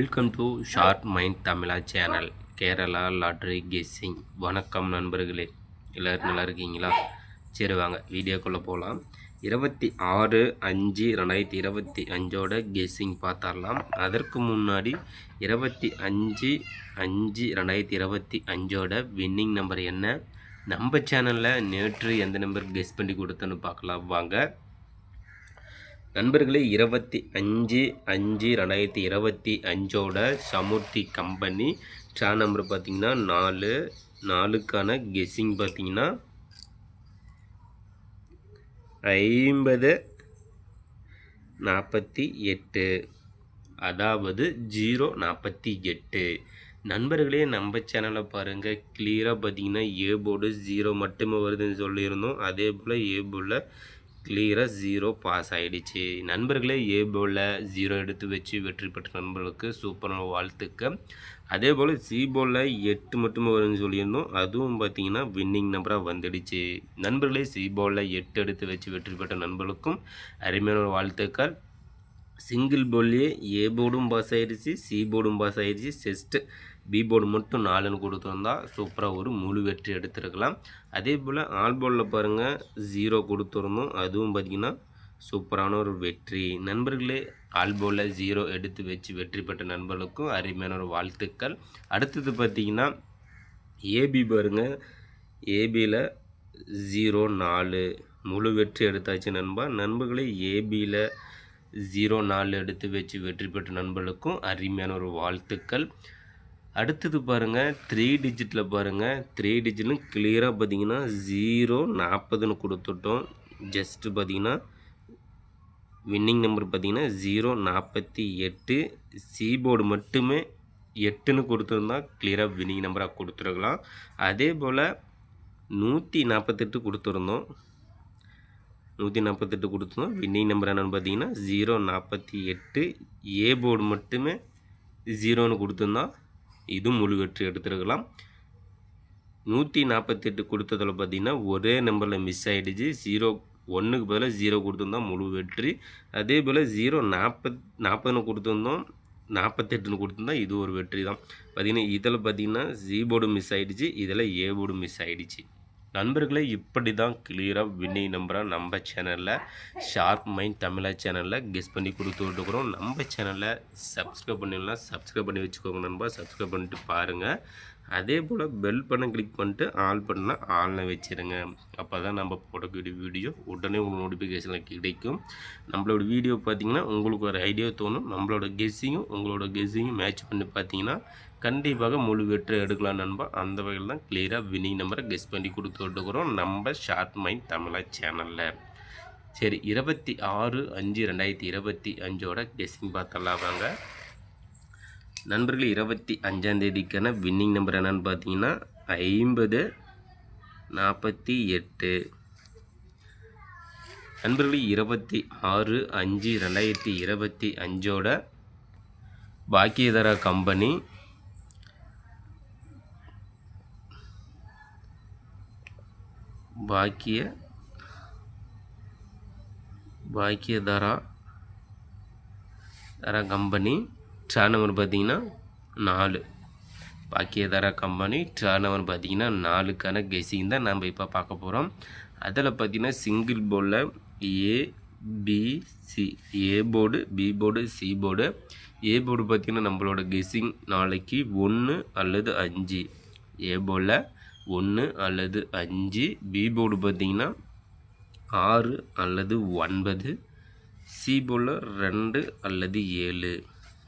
Welcome to short mind Tamizha channel Kerala lottery guessing வணக்கம் நண்பர்களே. எல்லோரும் நல்லா இருக்கீங்களா? சரி வாங்க வீடியோக்குள்ளே போகலாம் இருபத்தி ஆறு அஞ்சு ரெண்டாயிரத்தி இருபத்தி அஞ்சோட கெஸ்ஸிங் பார்த்துடலாம். அதற்கு முன்னாடி இருபத்தி அஞ்சு அஞ்சு ரெண்டாயிரத்தி இருபத்தி அஞ்சோட வின்னிங் நம்பர் என்ன? நம்ம சேனலில் நேற்று எந்த நம்பர் கெஸ் பண்ணி கொடுத்தோன்னு பார்க்கலாம். வாங்க. நண்பர்களே இருபத்தி அஞ்சு அஞ்சு ரெண்டாயிரத்தி இருபத்தி அஞ்சோட சமுர்த்தி கம்பெனி ட்ரா நம்பர் பார்த்தீங்கன்னா நாலு நாலுக்கான கெஸ்ஸிங் பார்த்தீங்கன்னா ஐம்பது நாற்பத்தி எட்டு. அதாவது ஜீரோ நாற்பத்தி எட்டு. நண்பர்களே நம்ம சேனலை பாருங்கள் கிளியராக பார்த்தீங்கன்னா ஏ போர்டு ஜீரோ மட்டுமே வருதுன்னு சொல்லியிருந்தோம். அதே போல் ஏ போர்டில் கிளியராக ஜீரோ பாஸ் ஆகிடுச்சு நண்பர்களே ஏ போலில் ஜீரோ எடுத்து வச்சு வெற்றி பெற்ற நண்பர்களுக்கு சூப்பரான வாழ்த்துக்கள். அதே போல் சி போலில் எட்டு மட்டுமே வரும்னு சொல்லியிருந்தோம். அதுவும் பார்த்தீங்கன்னா வின்னிங் நம்பராக வந்துடுச்சு. நண்பர்களே சி போலில் எட்டு எடுத்து வச்சு வெற்றி பெற்ற நண்பர்களுக்கும் அருமையான வாழ்த்துக்கள். சிங்கிள் போல்லையே ஏ போர்டும் பாஸ் ஆகிடுச்சு சி போர்டும் பாஸ் ஆகிடுச்சு செஸ்ட்டு பீபோர்டு மட்டும் நாலுன்னு கொடுத்துருந்தா சூப்பராக ஒரு முழு வெற்றி எடுத்துருக்கலாம். அதே போல் ஆல்போர்டில் பாருங்கள் ஜீரோ கொடுத்துருந்தோம். அதுவும் பார்த்திங்கன்னா சூப்பரான ஒரு வெற்றி. நண்பர்களே ஆல்போவில் ஜீரோ எடுத்து வச்சு வெற்றி பெற்ற நண்பர்களுக்கும் அருமையான ஒரு வாழ்த்துக்கள். அடுத்தது பார்த்திங்கன்னா ஏபி பாருங்கள் ஏபியில் ஜீரோ நாலு. முழு வெற்றி எடுத்தாச்சு நண்பா. நண்பர்களே ஏபியில் ஜீரோ நாலு எடுத்து வச்சு வெற்றி பெற்ற நண்பர்களுக்கும் அருமையான ஒரு வாழ்த்துக்கள். அடுத்தது பாருங்கள் த்ரீ டிஜிட்டில் பாருங்கள் த்ரீ டிஜிட்லும் கிளியராக பார்த்தீங்கன்னா ஜீரோ நாற்பதுன்னு கொடுத்துட்டோம். ஜஸ்ட்டு பார்த்தீங்கன்னா வின்னிங் நம்பர் பார்த்தீங்கன்னா ஜீரோ நாற்பத்தி எட்டு. சீபோர்டு மட்டுமே எட்டுன்னு கொடுத்துருந்தா கிளியராக வின்னிங் நம்பராக கொடுத்துருக்கலாம். அதே போல் நூற்றி நாற்பத்தெட்டு கொடுத்துருந்தோம். நூற்றி நாற்பத்தெட்டு கொடுத்துருந்தோம். வின்னிங் நம்பர் என்னென்னு பார்த்தீங்கன்னா ஜீரோ நாற்பத்தி எட்டு. ஏ போர்டு மட்டுமே ஜீரோன்னு கொடுத்துருந்தோம் இதுவும் முழு வெற்றி எடுத்துருக்கலாம். நூற்றி நாற்பத்தெட்டு கொடுத்ததில் பார்த்திங்கன்னா ஒரே நம்பரில் மிஸ் ஆகிடுச்சு ஜீரோ ஒன்றுக்கு பதிலாக ஜீரோ கொடுத்துருந்தோம் முழு வெற்றி அதே போல் ஜீரோ நாற்பத் நாற்பதுன்னு கொடுத்துருந்தோம். நாற்பத்தெட்டுன்னு கொடுத்துருந்தோம் இது ஒரு வெற்றி தான் பார்த்திங்கன்னா இதில் பார்த்திங்கன்னா ஜி போர்டு மிஸ் ஆகிடுச்சு இதில் ஏ போர்டு மிஸ் ஆகிடுச்சு நண்பர்களே இப்படி தான் கிளியராக வின்னிங் நம்பராக நம்ம சேனலில் ஷார்ப் மைண்ட் தமிழா சேனலில் கெஸ் பண்ணி கொடுத்து விட்டுக்கிறோம் நம்ம சேனலில் சப்ஸ்கிரைப் பண்ணிடலாம். சப்ஸ்கிரைப் பண்ணி வச்சுக்கோங்க நண்பா. சப்ஸ்கிரைப் பண்ணிட்டு பாருங்கள் அதே போல் பெல் பண்ண கிளிக் பண்ணிட்டு ஆல் பண்ணால் ஆளில் வச்சுருங்க. அப்போ தான் நம்ம போடக்கூடிய வீடியோ உடனே உங்களுக்கு நோட்டிஃபிகேஷனில் கிடைக்கும். நம்மளோட வீடியோ பார்த்திங்கன்னா உங்களுக்கு ஒரு ஐடியா தோணும். நம்மளோட கெஸ்ஸிங்கும் உங்களோட கெஸ்ஸிங்கும் மேட்ச் பண்ணி பார்த்தீங்கன்னா கண்டிப்பாக முழு வெற்றி எடுக்கலாம் நண்பா. அந்த வகையில் தான் கிளியராக வினிங் நம்பரை கெஸ் பண்ணி கொடுத்து விட்டுக்கிறோம். நம்ம ஷார்ட் மைண்ட் தமிழா சேனலில் சரி இருபத்தி ஆறு அஞ்சு ரெண்டாயிரத்தி இருபத்தி அஞ்சோட கெஸ்ஸிங் பார்த்தலாம் வாங்க. நண்பர்கள் இருபத்தி அஞ்சாந்தேதிக்கான வின்னிங் நம்பர் என்னென்னு பார்த்தீங்கன்னா ஐம்பது நாற்பத்தி எட்டு. நண்பர்கள் இருபத்தி ஆறு அஞ்சு ரெண்டாயிரத்தி இருபத்தி அஞ்சோட பாக்கியதர கம்பெனி பாக்கிய பாக்கியதாரா தர கம்பெனி டர்னவர் பார்த்தீங்கன்னா நாலு. பாக்கியதாரா கம்பெனி டர்னவர் பார்த்தீங்கன்னா நாலுக்கான கெஸிங் தான் நம்ம இப்போ பார்க்க போகிறோம் அதில் பார்த்தீங்கன்னா சிங்கிள் போர்டில் A B C A board B board C board A board பார்த்திங்கன்னா நம்மளோட கெஸ்ஸிங் நாளைக்கு ஒன்று அல்லது அஞ்சு. ஏ போர்டில் ஒன்று அல்லது அஞ்சு பி போர்டு பார்த்திங்கன்னா ஆறு அல்லது ஒன்பது சி போர்டில் ரெண்டு அல்லது ஏழு.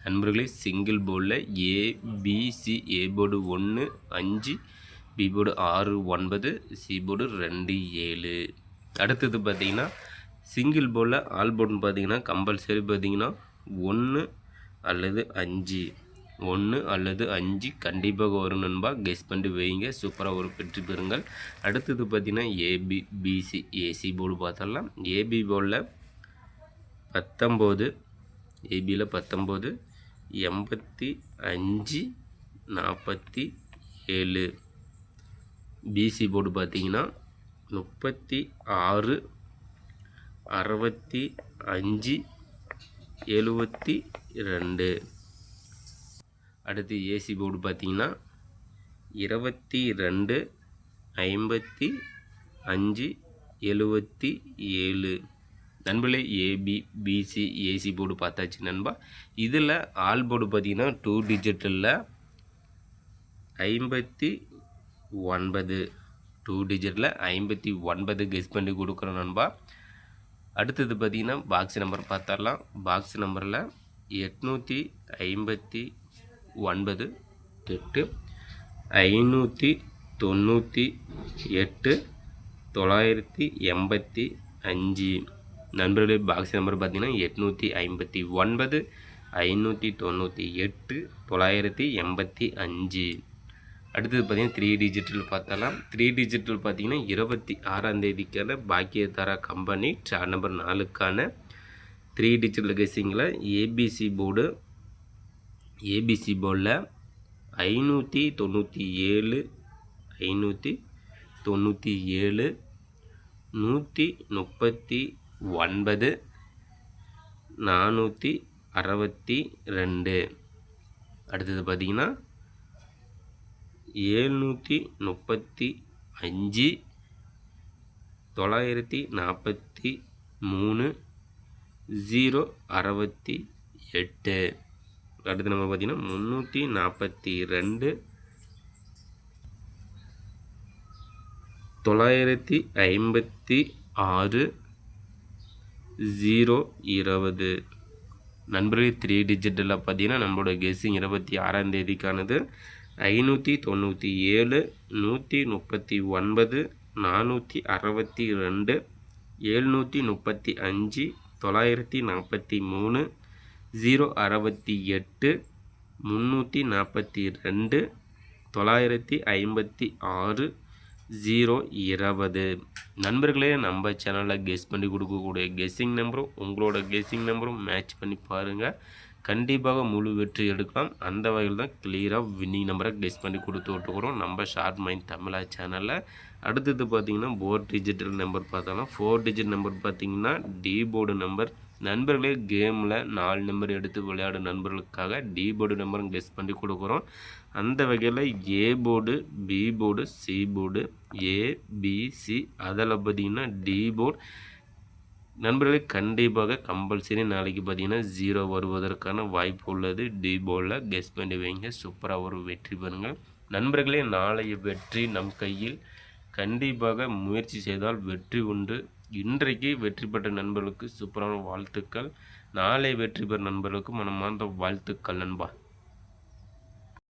நண்பர்களே சிங்கிள் போர்டில் ஏ பிசி ஏ போர்டு ஒன்று அஞ்சு பி போர்டு ஆறு ஒன்பது சி போர்டு ரெண்டு ஏழு. அடுத்தது பார்த்திங்கன்னா சிங்கிள் போர்டில் ஆல் போர்டுன்னு பார்த்தீங்கன்னா கம்பல்சரி பார்த்திங்கன்னா ஒன்று அல்லது அஞ்சு. ஒன்று அல்லது அஞ்சு கண்டிப்பாக வரும் நண்பா. கெஸ் பண்ணிட்டு வைங்க. சூப்பராக ஒரு பெற்று பெறுங்கள். அடுத்தது பார்த்திங்கன்னா ஏபி பிசி ஏசி போர்டு பார்த்தரலாம் ஏபி போர்டில் பத்தொம்போது ஏபியில் பத்தொம்போது எண்பத்தி அஞ்சு நாற்பத்தி ஏழு. பிசி போர்டு பார்த்திங்கன்னா முப்பத்தி ஆறு அறுபத்தி அஞ்சு எழுபத்தி ரெண்டு. அடுத்து ஏசி போர்டு பார்த்தீங்கன்னா இருபத்தி ரெண்டு ஐம்பத்தி அஞ்சு எழுபத்தி ஏழு. நண்பர்களே ஏபி பிசி ஏசி போர்டு பார்த்தாச்சு நண்பா. இதில் ஆல் போர்டு பார்த்தீங்கன்னா டூ டிஜிட்டலில் ஐம்பத்தி ஒன்பது. டூ டிஜிட்டில் ஐம்பத்தி ஒன்பது கெஸ் பண்ணி கொடுக்குறோம் நண்பா. அடுத்தது பார்த்திங்கன்னா பாக்ஸ் நம்பர் பார்த்தரலாம் பாக்ஸ் நம்பரில் எட்நூற்றி ஐம்பத்தி ஒன்பது எட்டு ஐநூற்றி தொண்ணூற்றி எட்டு தொள்ளாயிரத்தி எண்பத்தி அஞ்சு. நண்பர்களே பாக்ஸ் நம்பர் பார்த்தீங்கன்னா எட்நூற்றி ஐம்பத்தி ஒன்பது ஐநூற்றி தொண்ணூற்றி எட்டு தொள்ளாயிரத்தி எண்பத்தி அஞ்சு. அடுத்தது பார்த்தீங்கன்னா த்ரீ டிஜிட்டல் பார்த்தலாம் த்ரீ டிஜிட்டல் பார்த்தீங்கன்னா இருபத்தி ஆறாம் தேதிக்கான பாக்கியதாரா கம்பெனி சார் நம்பர் நாலுக்கான த்ரீ டிஜிட்டல் கெஸிங்கில் ஏபிசி போர்டு ஏபிசி போர்டில் ஐநூற்றி தொண்ணூற்றி ஏழு ஐநூற்றி தொண்ணூற்றி ஏழு நூற்றி முப்பத்தி ஒன்பது நானூற்றி அறுபத்தி ரெண்டு. அடுத்தது பார்த்திங்கன்னா ஏழ்நூற்றி முப்பத்தி அஞ்சு தொள்ளாயிரத்தி நாற்பத்தி மூணு ஜீரோ அறுபத்தி எட்டு. அடுத்து நம்ம பார்த்திங்கன்னா முந்நூற்றி நாற்பத்தி ரெண்டு. தொள்ளாயிரத்தி ஐம்பத்தி ஆறு ஜீரோ இருபது. நண்பர்களே த்ரீ டிஜிட்டில் பார்த்தீங்கன்னா நம்மளோட கெஸ்ஸிங் இருபத்தி ஆறாம் தேதிக்கானது ஐநூற்றி தொண்ணூற்றி ஏழு நூற்றி முப்பத்தி ஒன்பது நானூற்றி அறுபத்தி ரெண்டு ஏழ்நூற்றி முப்பத்தி அஞ்சு தொள்ளாயிரத்தி நாற்பத்தி மூணு ஜீரோ அறுபத்தி எட்டு முந்நூற்றி நாற்பத்தி ரெண்டு தொள்ளாயிரத்தி ஐம்பத்தி ஆறு ஜீரோ இருபது. நண்பர்களே நம்ம சேனலில் கெஸ் பண்ணி கொடுக்கக்கூடிய கெஸ்ஸிங் நம்பரும் உங்களோட கெஸ்ஸிங் நம்பரும் மேட்ச் பண்ணி பாருங்கள் கண்டிப்பாக முழு வெற்றி எடுக்கலாம். அந்த வகையில் தான் கிளியராக வின்னிங் நம்பரை கெஸ் பண்ணி கொடுத்து விட்டுக்கிறோம் நம்ம ஷார்ட் மைண்ட் தமிழா சேனலில் அடுத்தது பார்த்தீங்கன்னா போர் டிஜிட்டல் நம்பர் பார்த்தோம்னா ஃபோர் டிஜிட் நம்பர் பார்த்திங்கன்னா டி போர்டு நம்பர் நண்பர்களே கேமில் நாலு நம்பர் எடுத்து விளையாடும் நண்பர்களுக்காக டி போர்டு நம்பரும் கெஸ் பண்ணி கொடுக்குறோம். அந்த வகையில் A board B board C board ABC அதில் பார்த்தீங்கன்னா டி போர்டு நண்பர்களே கண்டிப்பாக கம்பல்சரி நாளைக்கு பார்த்தீங்கன்னா ஜீரோ வருவதற்கான வாய்ப்பு உள்ளது. டி போர்டில் கெஸ் பண்ணி வைங்க. சூப்பராக ஒரு வெற்றி பெறுங்கள். நண்பர்களே நாளைய வெற்றி நம் கையில். கண்டிப்பாக முயற்சி செய்தால் வெற்றி உண்டு. இன்றைக்கு வெற்றி பெற்ற நண்பர்களுக்கு சூப்பரான வாழ்த்துக்கள். நாளை வெற்றி பெற நண்பர்களுக்கு மனமார்ந்த வாழ்த்துக்கள் நண்பா.